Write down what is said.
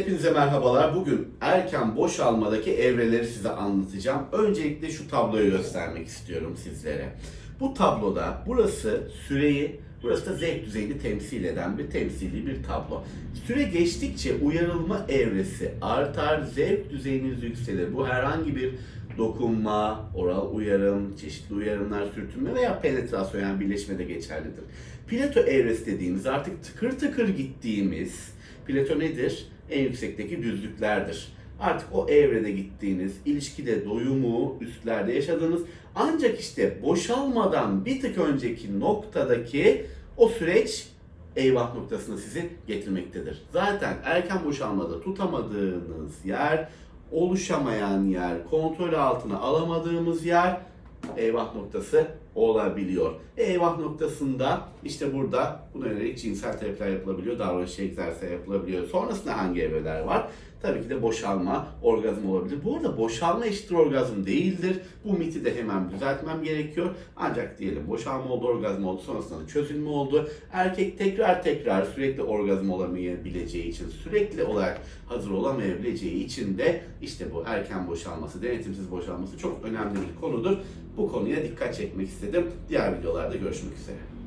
Hepinize merhabalar. Bugün erken boşalmadaki evreleri size anlatacağım. Öncelikle şu tabloyu göstermek istiyorum sizlere. Bu tabloda burası süreyi, burası da zevk düzeyini temsil eden bir temsili bir tablo. Süre geçtikçe uyarılma evresi artar, zevk düzeyiniz yükselir. Bu herhangi bir dokunma, oral uyarım, çeşitli uyarımlar, sürtünme veya penetrasyon yani birleşme de geçerlidir. Plato evresi dediğimiz artık tıkır tıkır gittiğimiz Plato nedir? En yüksekteki düzlüklerdir. Artık o evrede gittiğiniz, ilişkide doyumu üstlerde yaşadığınız ancak işte boşalmadan bir tık önceki noktadaki o süreç eyvah noktasına sizi getirmektedir. Zaten erken boşalmada tutamadığınız yer, oluşamayan yer, kontrol altına alamadığımız yer eyvah noktası olabiliyor. Eyvah noktasında işte burada buna yönelik cinsel terapiler yapılabiliyor, davranış egzersizleri yapılabiliyor. Sonrasında hangi evreler var? Tabii ki de boşalma, orgazm olabilir. Bu arada boşalma eşittir orgazm değildir. Bu miti de hemen düzeltmem gerekiyor. Ancak diyelim boşalma oldu, orgazm oldu, sonrasında da çözülme oldu. Erkek tekrar tekrar sürekli orgazm olamayabileceği için, sürekli olarak hazır olamayabileceği için de işte bu erken boşalması, denetimsiz boşalması çok önemli bir konudur. Bu konuya dikkat çekmek istedim. Diğer videolarda görüşmek üzere.